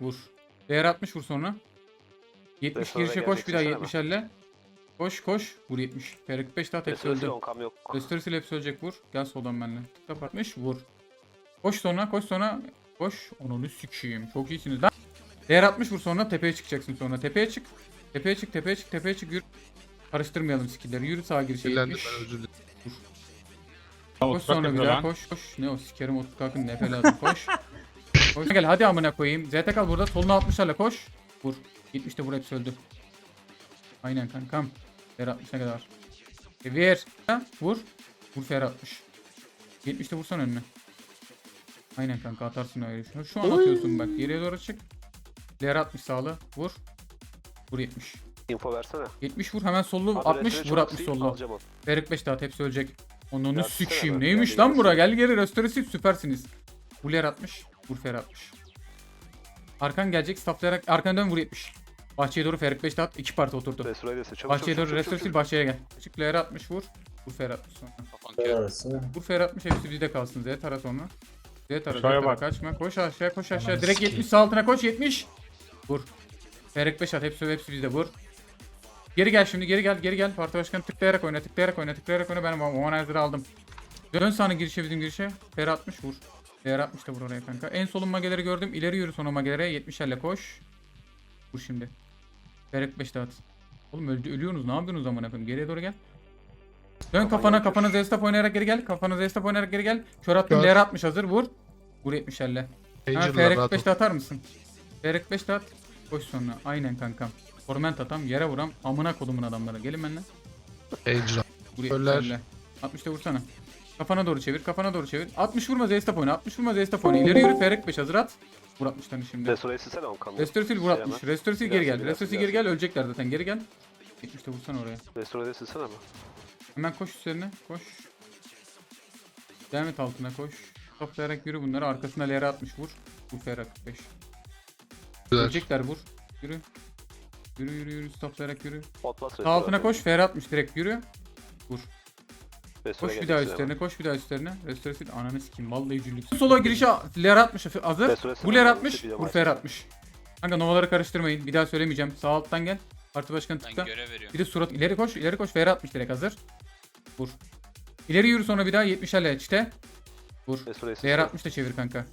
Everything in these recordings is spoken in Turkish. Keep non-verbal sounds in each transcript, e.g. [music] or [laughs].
Vur. Değer 60 vur sonra. 70 Restore girişe koş bir daha gelecek, 70 elle. Koş koş. Vur 70. F45 daha hepsi öldü. 10 yok. Restoresil hepsi ölecek vur. Gel soldan benimle. Tıkla patmış vur. Koş sonra koş sonra. Koş. Onu sikeyim. Çok iyisiniz lan. Değer 60 vur sonra tepeye çıkacaksın sonra. Tepeye çık. Tepeye çık tepeye çık tepeye çık. Yürü. Karıştırmayalım skillleri. Yürü sağa girişe Sinirlendim 70. ben özür dilerim. Koş sonra bir daha koş koş. Ne o sikerim o kalkın nefe lazım koş. [laughs] koş. Gel hadi amına koyayım. ZT kal burada soluna 60'larla koş. Vur. 70'te vur hepsi öldü. Aynen kankam. Fer 60'a kadar. Çevir. Ha, Vur. Vur fer 60. 70'te vursan önüne. Aynen kanka atarsın öyle. Şu, şu an atıyorsun bak. Geriye doğru çık. Ler 60 sağlı. Vur. Vur 70. Info versene. 70 vur hemen sollu Abi 60 retro vur çok 60 değil, sollu. alacağım onu. Ferik 5 daha hepsi ölecek. Onu sikeyim. sen Neymiş lan bura? Gel geri restoratif süpersiniz. Buller 60. Vur Fer 60. Arkan gelecek. Stafflayarak arkan dön vur 70. Bahçeye doğru Ferik 5 daha iki parti oturdu. Restore edilsin. Çabuk Bahçeye doğru restoratif çabuk. bahçeye gel. Çık Ler 60 vur. Vur Fer 60 sonra. Vur Fer 60 hepsi bizde kalsın. Z tara sonra. Z tara Z Aşağıya tara bak. kaçma. Koş aşağı koş aşağı. Direkt sikeyim. 70 sağ altına koş 70. Vur. Ferik 5 at hepsi hepsi bizde vur. Geri gel şimdi geri gel geri gel. Parti başkanı tıklayarak oyna tıklayarak oyna tıklayarak oyna. Ben Womanizer'ı aldım. Dön sana girişe bizim girişe. Fer 60 vur. Fer 60 da vur oraya kanka. En solun mageleri gördüm. İleri yürü sonra magelere. 70 elle koş. Vur şimdi. Fer 5 dağıt. Oğlum öldü, ölüyorsunuz. Ne yapıyorsunuz amına koyayım? Geriye doğru gel. Dön kafana kafana Zestaf oynayarak geri gel. Kafana Zestaf oynayarak geri gel. Kör attım. Ler 60 hazır. Vur. Vur 70 elle. Ha, Angel'lar Ferik rahat 5 ol. de atar mısın? Ferik 5 de at. Koş sonra. Aynen kankam. Torment atam. Yere vuram. Amına kodumun adamlara. Gelin benimle. Angel. Vur Öller. 70 60'ta vursana. Kafana doğru çevir. Kafana doğru çevir. 60 vurma Zestaf oyna. 60 vurma Zestaf oyna. İleri yürü. Ferik 5 hazır at. Vur 60'larını şimdi. Restore silsene 10 kan yok. Restorasil vur Şey 60. hemen. Restorasil Biraz, geri gel. biraz. geri gel. Ölecekler zaten. Geri gel. 70'te vursana oraya. Restore silsene ama. Hemen koş üzerine. Koş. Devam et altına koş. Toplayarak yürü bunları. Arkasına Lera 60 vur. Vur Fer 45. Güzel. Ölecekler vur. Yürü. Yürü yürü yürü. Stoplayarak yürü. Sağ altına koş. Fer 60 direkt yürü. Vur. Restore Koş bir daha üstlerine. Koş bir daha üstlerine. Restorasil ananı sikeyim. Vallahi cüllük. Sola girişe Lera 60 hazır. Bu Lera hemen 60. bir de Vur var. Fer 60. Kanka novaları karıştırmayın. Bir daha söylemeyeceğim. Sağ alttan gel. Parti başkanı tıkla. Bir de surat ileri koş. ileri koş. Fer 60 direkt hazır. Vur. İleri yürü sonra bir daha 70'lerle işte. Vur. Restore Değer silsene. 60 da çevir kanka.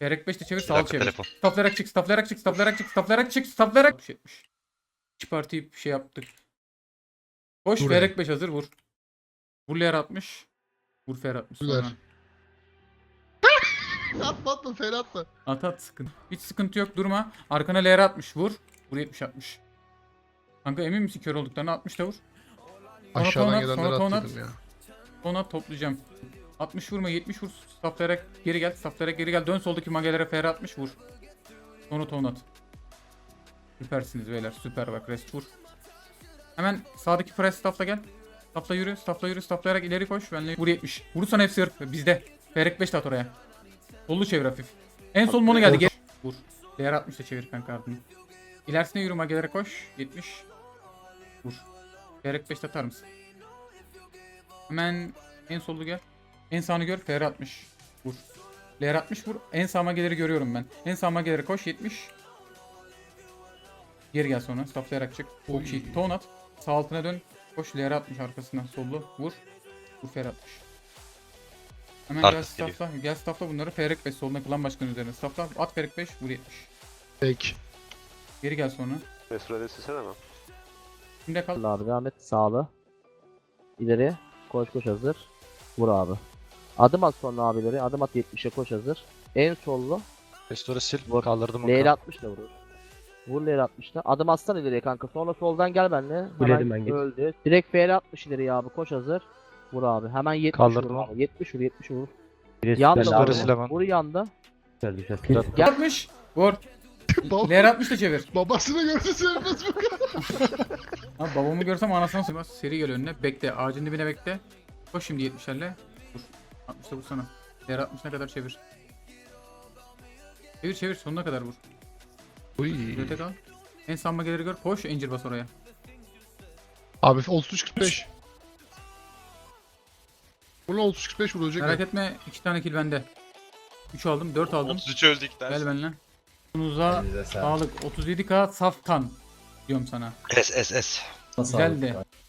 Değer 5 de çevir sağ çevir. telefon. Staflayarak çık, staflayarak çık, staflayarak çık, staflayarak çık, staflayarak 70. İki partiyi bir şey yaptık. Koş Ferek 5 hazır vur. Vur Leer 60. Vur Fer 60 sonra. [laughs] Güzel. Atma atma fel atma. At at sıkıntı. Hiç sıkıntı yok durma. Arkana Leer 60 vur. Vur 70 60. Kanka emin misin kör olduklarına 60 da vur. Sonra Aşağıdan gelenleri attıydım ya. Ona toplayacağım. 60 vurma 70 vur. Staflayarak geri gel. Staflayarak geri gel. Dön soldaki magelere FR 60 vur. Sonra ton at. Süpersiniz beyler. Süper bak rest vur. Hemen sağdaki press staffla gel. Staffla yürü. Staffla yürü. Stafflayarak ileri koş. Benle vur 70. Vurursan hepsi hırp. Bizde. FR 5 de at oraya. Sollu çevir hafif. En sol monu geldi. Gel. Vur. Değer 60 da çevir kanka ardını. İlerisine yürü magelere koş. 70. Vur. FR 5 de atar mısın? Hemen en sollu gel. En sağını gör. FR 60. Vur. LR 60 vur. En sağ mageleri görüyorum ben. En sağ mageleri koş. 70. Geri gel sonra. Stafflayarak çık. Çok iyi. Ton at. Sağ altına dön. Koş. LR 60 arkasına. Sollu. Vur. Vur FR 60. Hemen gel Arkası geliyor. staffla. Gel staffla bunları. FR 5 soluna klan başkanı üzerine. Staffla. At FR 5. Vur 70. Peki. Geri gel sonra. Restore silsene ama. Şimdi kal. Abi devam et sağlı. İleri. Koş koş hazır. Vur abi. Adım at sonra abileri. Adım at 70'e koş hazır. En sollu. Restore sil. Vur. Kaldırdım onu. 60 da vurur. Vur L 60 da. Adım atsan ileriye kanka. Sonra soldan gel benimle. Biledim ben, Hemen git. öldü. Direkt FL 60 ileriye abi. Koş hazır. Vur abi. Hemen 70 Kaldırdım vur abi. 70 vur 70 vur. Yanda vur. sil hemen. Vur yanda. Güzel. Gel. 60. Vur. [laughs] Bab- 60 da çevir. Babasını gördü sevmez bu. Abi babamı görsem anasını sığmaz. Seri gel önüne. Bekle. Ağacın dibine bekle. Koş şimdi 70'lerle. Vur. 60'ta vursana. Diğer 60'ına kadar çevir. Çevir çevir sonuna kadar vur. Uy. Öte kal. En sağ mageleri gör. Koş Angel bas oraya. Abi 33 45. Bunu 33 45 vuracak. Merak etme. 2 tane kill bende. 3 aldım. 4 aldım. 33 öldük Gel benimle. Sunuza sağlık. sağlık. 37k saf kan diyorum sana. S S S. Nasıl Güzeldi.